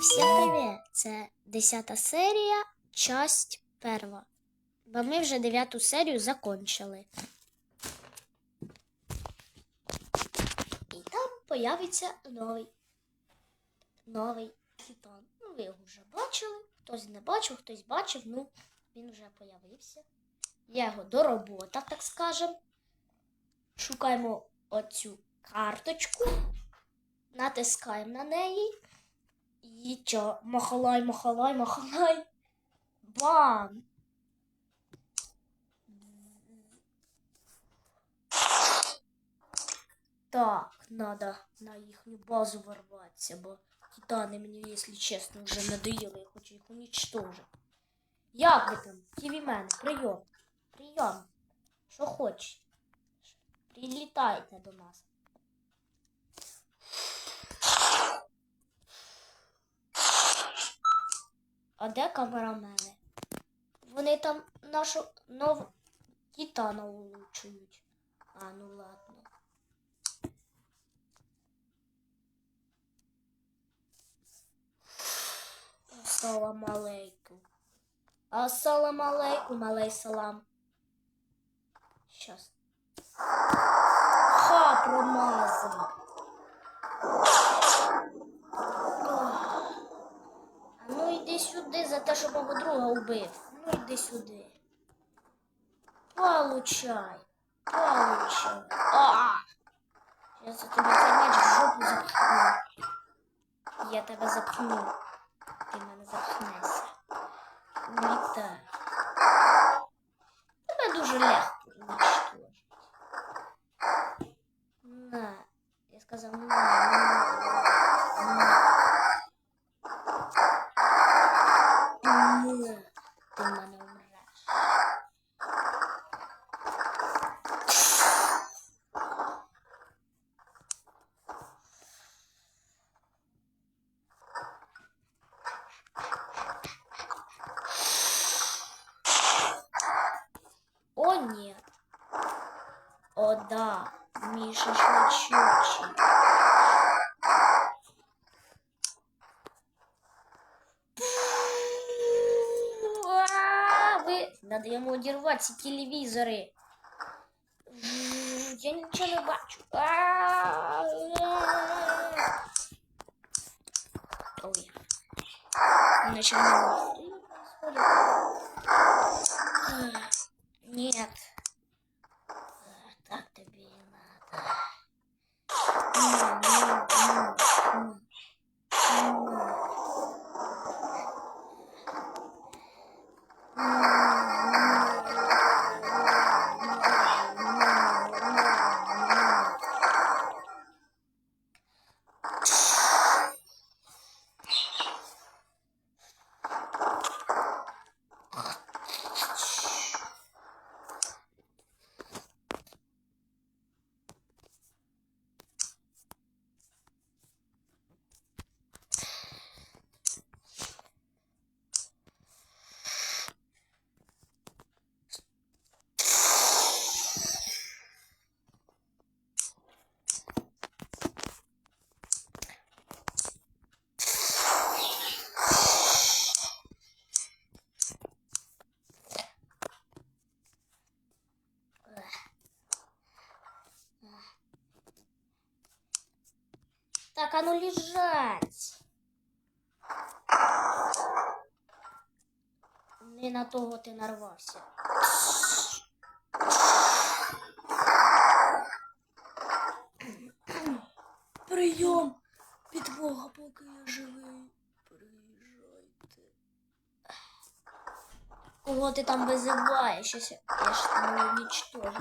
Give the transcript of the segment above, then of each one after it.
Всім привіт! Це 10 серія, часть перша. Бо ми вже 9 серію закончили. І там появиться новий новий хітон. Ну, ви його вже бачили. Хтось не бачив, хтось бачив, ну, він вже появився. Я його до робота, так скажем. Шукаємо оцю карточку, натискаємо на неї. І чо, махалай, махалай, махалай. Бам! Так, надо на їхню базу ворватися, бо титани мені, якщо чесно, вже надоїли, я хочу їх уничтожити. Як ви там? Ківімен, прийом. Прийом. Що хочете? Прилітайте до нас. А де камерамени? Вони там нашу нову титана улучшують. А, ну ладно. Ассалам алейкум. Ассалам алейкум, алей салам. Щас. Ха, промазав. Йди сюди за те, що мого друга убив. Ну йди сюди. Получай. Получай. А! Я за тебе меч в жопу запхну. Я тебе запхну. Ти мене запхнешся. Улітай. Тебе дуже легко уничтожить. На. Я сказав на. Да. Миша швачучий. А, Ви... Надо йому одірвати ці телевізори. Я нічого не бачу. А, Ой. Начинаю. Нет. Лежать. Не на того ти нарвався. Прийом! Підмога, поки я живий. Приїжджайте. Кого ти там визиваєш? Я, ж тебе уничтожу.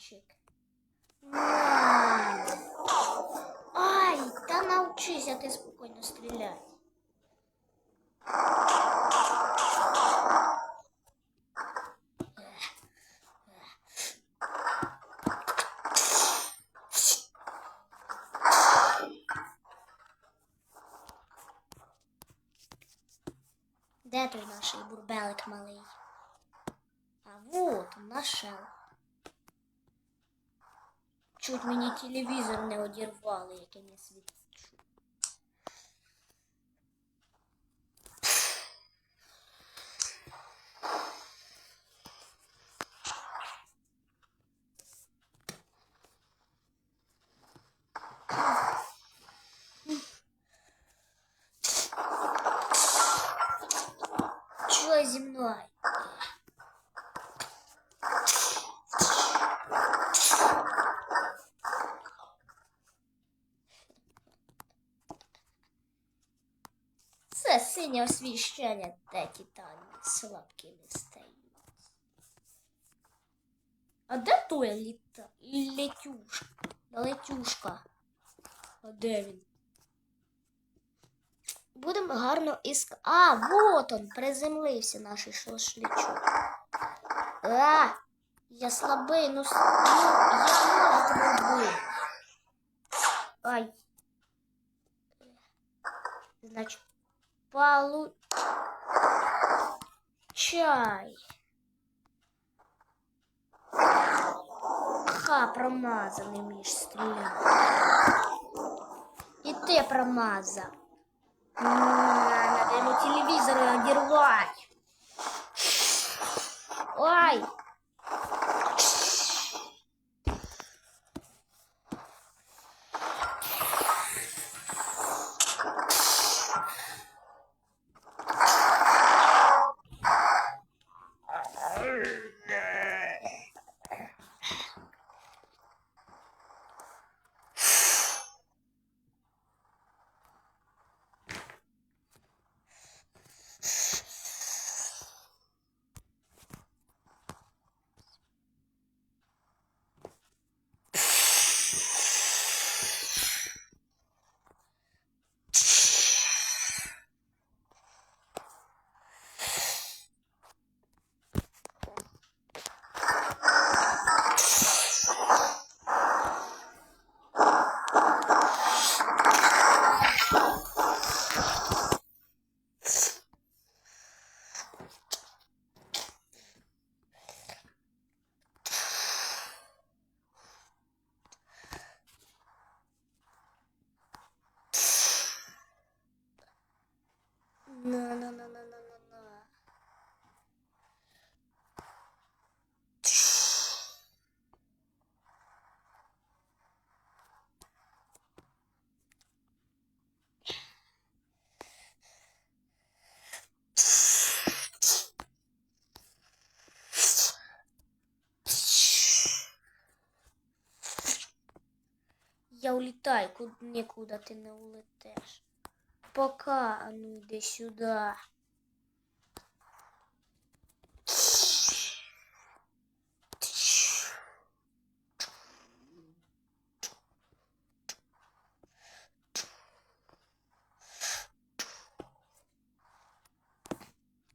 На. Ай, та научися ти спокійно стріляти. Де той наш бурбелик малий? А вот нашел. Чуть мені телевізор не одірвали, як я не Це синє освіщення, де титани слабкими стають. А де той літа? Летюшка? Летюшка. А де він? Гарно іск... А, вот он, приземлився наш шашличок. А, я слабий, ну, с- ну я тебе. Ай. Значить, получай. Ха, промазаний між стріляти. І ти промазав. На, Надо ему телевизор одервать. Ой. Я куд нікуди ти не улетиш. Пока, а ну йди сюди.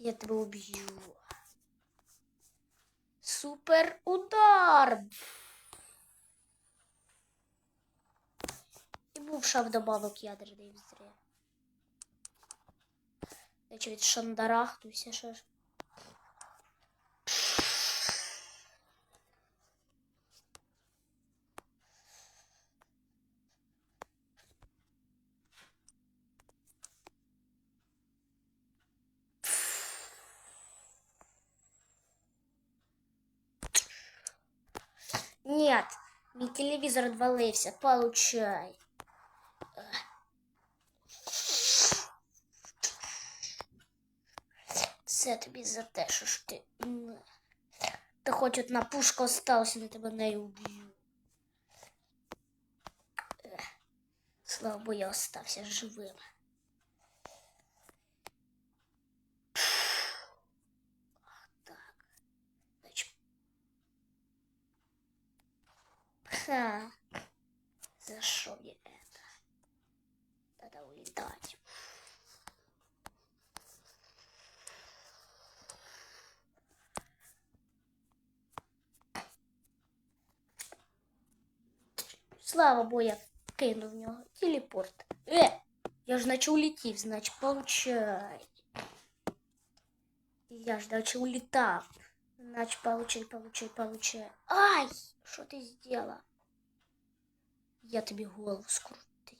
Я тебе уб'ю. Супер удар. І був ще вдобавок ядерний взрив. Я чуть шандарахнувся, що ж. Нет, мій телевізор відвалився, получай. це тобі за те, що ж ти. Та хоч одна пушка осталася, на тебе нею вб'ю. Слава Богу, я остався живим. Ха. За что я это? Тогда улетать. Слава Богу, я кинув в нього телепорт. Е! Я ж наче улетів, значить, получай. Я ж наче улетав. Значит, получай, получай, получай. Ай! Що ти зробила? Я тобі голову скрутив.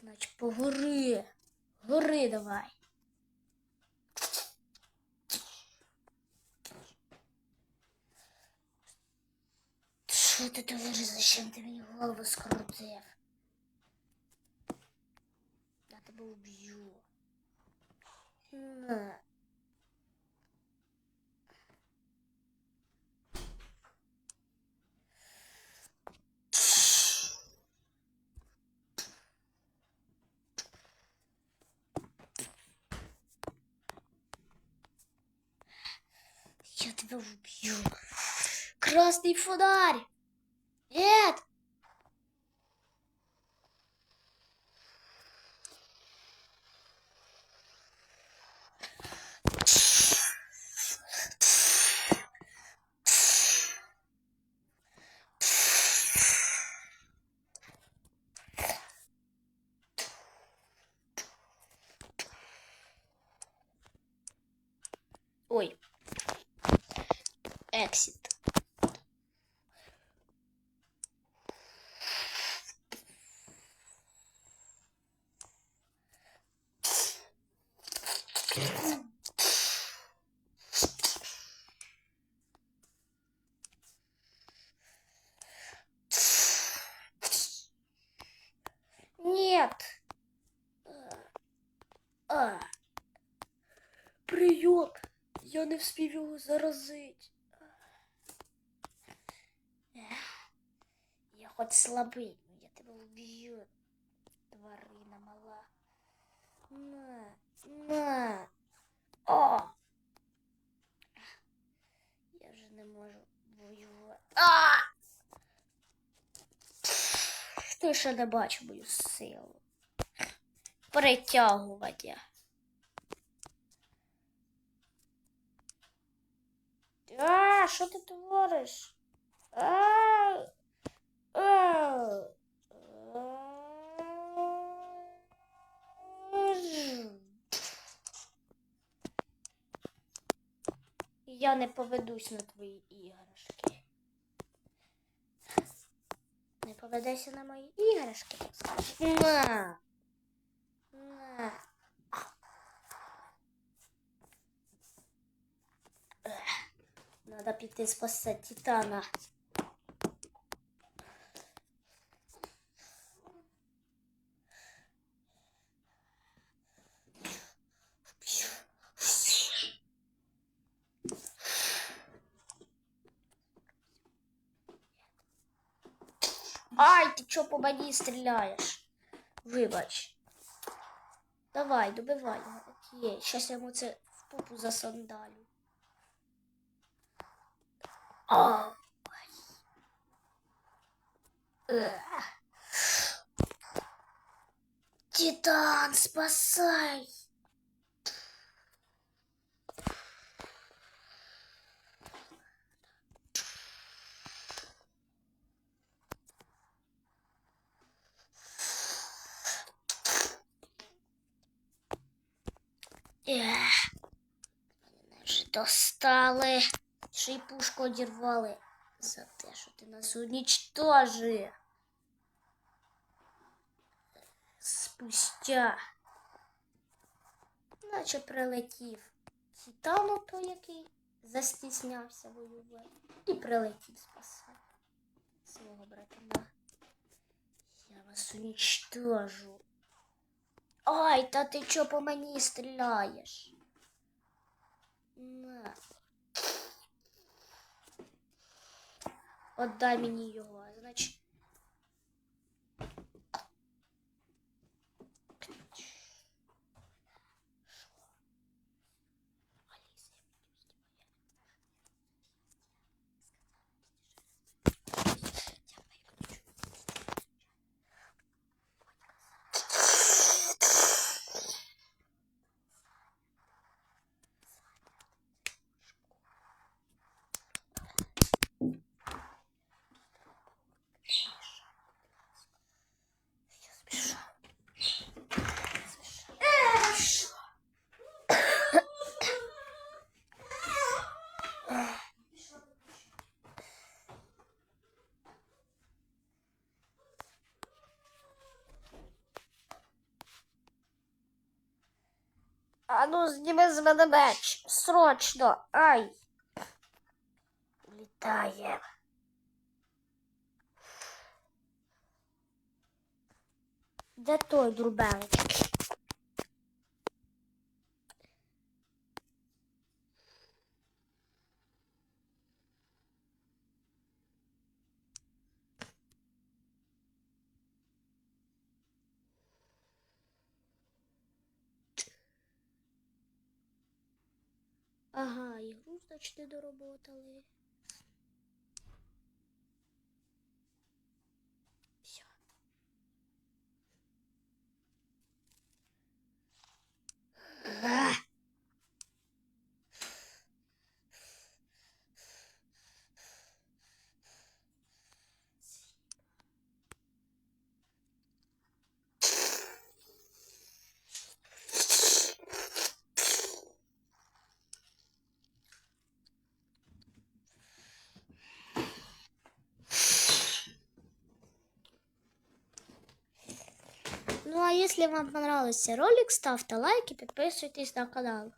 Значить, погори. Гори давай. Що ти говориш, зачем ти мені голову скрутив? Я тебе уб'ю. На. Я тебя убью. Красный фонарь. Нет. Ой. Exit. А. Прийом. Я не встиг його заразити. Я хоч слабий, но я тебе вб'ю, тварина мала. На, на. О! Я вже не можу воювати. А! Ти ще не бачу мою силу. Перетягувати. А, що ти твориш? А, а, Я не поведусь на твої іграшки. Не поведешся на мої іграшки. На. Надо піти спасати Титана. Ай, ти чо по мені стріляєш? Вибач. Давай, добивай. Окей, щас я йому це в попу засандалю. Титан, спасай! Эх, уже достали. Ще й пушку одірвали за те, що ти нас унічтожив. Спустя. Наче прилетів Титану той, який застіснявся воювати. І прилетів спасати свого братана. Я вас уничтожу. Ай, та ти чо по мені стріляєш? На. Отдай мені його, значить. А ну, зніми з мене меч. Срочно. Ай. Літає. Де той друбелич? Значить, не дороботали. Ну а если вам понравился ролик, ставьте лайки, подписывайтесь на канал.